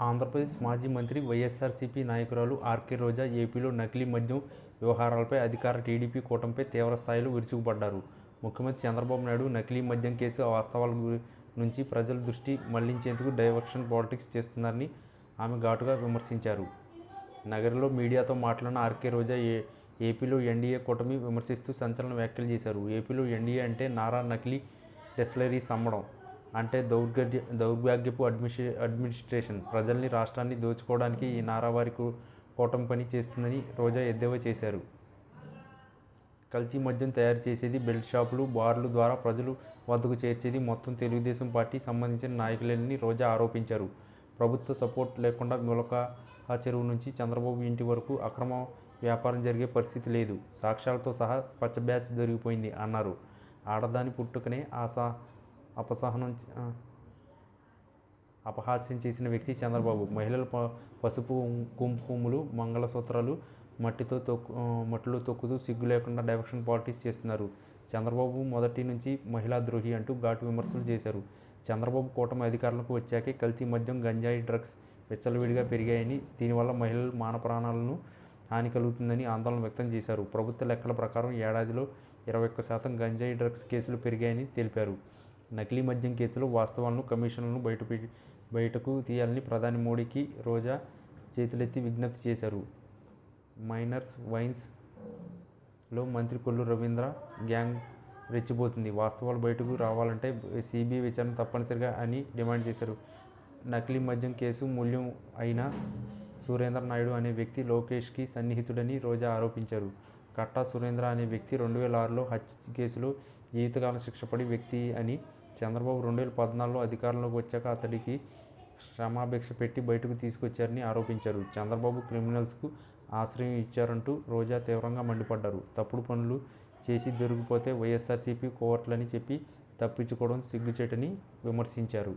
ఆంధ్రప్రదేశ్ మాజీ మంత్రి వైఎస్ఆర్సీపీ నాయకురాలు ఆర్కే రోజా ఏపీలో నకిలీ మద్యం వ్యవహారాలపై అధికార టీడీపీ కూటమిపై తీవ్రస్థాయిలో విరుచుకుపడ్డారు. ముఖ్యమంత్రి చంద్రబాబు నాయుడు నకిలీ మద్యం కేసు వాస్తవాల నుంచి ప్రజల దృష్టి మళ్ళించేందుకు డైవర్షన్ పాలిటిక్స్ చేస్తున్నారని ఆమె ఘాటుగా విమర్శించారు. నగరంలో మీడియాతో మాట్లాడిన ఆర్కే రోజా ఏ ఏపీలో ఎన్డీఏ కూటమి విమర్శిస్తూ సంచలన వ్యాఖ్యలు చేశారు. ఏపీలో ఎన్డీఏ అంటే నారా నకిలీ డెస్లరీస్ అమ్మడం అంటే దౌర్గడ్య దౌర్భాగ్యపు అడ్మిషి అడ్మినిస్ట్రేషన్. ప్రజల్ని రాష్ట్రాన్ని దోచుకోవడానికి ఈ నారావారి కోటం కూటమి పని చేస్తుందని రోజా ఎద్దేవా చేశారు. కల్తీ మద్యం తయారు చేసేది బెల్ట్ షాపులు బార్లు ద్వారా ప్రజలు వద్దకు చేర్చేది మొత్తం తెలుగుదేశం పార్టీ సంబంధించిన నాయకులని రోజా ఆరోపించారు. ప్రభుత్వ సపోర్ట్ లేకుండా ములక చెరువు నుంచి చంద్రబాబు ఇంటి వరకు అక్రమ వ్యాపారం జరిగే పరిస్థితి లేదు. సాక్ష్యాలతో సహా పచ్చ బ్యాచ్ దొరికిపోయింది అన్నారు. ఆడదాని పుట్టుకనే ఆశా అపసహనం అపహాస్యం చేసిన వ్యక్తి చంద్రబాబు. మహిళల పసుపు కుంకుమలు మంగళసూత్రాలు మట్టితో తొక్కు మట్టిలో తొక్కుతూ సిగ్గు లేకుండా డైరెక్షన్ పాలిటిక్స్ చేస్తున్నారు. చంద్రబాబు మొదటి నుంచి మహిళా ద్రోహి అంటూ ఘాటు విమర్శలు చేశారు. చంద్రబాబు కూటమి అధికారులకు వచ్చాకే కల్తీ మద్యం గంజాయి డ్రగ్స్ విచ్చలవిడిగా పెరిగాయని దీనివల్ల మహిళల మాన ప్రాణాలను హాని కలుగుతుందని ఆందోళన వ్యక్తం చేశారు. ప్రభుత్వ లెక్కల ప్రకారం ఏడాదిలో ఇరవై ఒక్క శాతం గంజాయి డ్రగ్స్ కేసులు పెరిగాయని తెలిపారు. నకిలీ మద్యం కేసులో వాస్తవాలను కమిషన్లను బయట బయటకు తీయాలని ప్రధాని మోడీకి రోజా చేతులెత్తి విజ్ఞప్తి చేశారు. మైనర్స్ వైన్స్లో మంత్రి కొల్లు రవీంద్ర గ్యాంగ్ రెచ్చిపోతుంది. వాస్తవాలు బయటకు రావాలంటే సిబిఐ విచారణ తప్పనిసరిగా అని డిమాండ్ చేశారు. నకిలీ మద్యం కేసు మూల్యం అయిన సురేంద్ర నాయుడు అనే వ్యక్తి లోకేష్కి సన్నిహితుడని రోజా ఆరోపించారు. కట్టా సురేంద్ర అనే వ్యక్తి రెండు వేల ఆరులో హత్య కేసులో జీవితకాలం శిక్షపడి వ్యక్తి అని చంద్రబాబు రెండు వేల పద్నాలుగులో అధికారంలోకి వచ్చాక అతడికి క్షమాభిక్ష పెట్టి బయటకు తీసుకొచ్చారని ఆరోపించారు. చంద్రబాబు క్రిమినల్స్కు ఆశ్రయం ఇచ్చారంటూ రోజా తీవ్రంగా మండిపడ్డారు. తప్పుడు పనులు చేసి దొరికిపోతే వైఎస్ఆర్సీపీ కోవట్లని చెప్పి తప్పించుకోవడం సిగ్గుచేటని విమర్శించారు.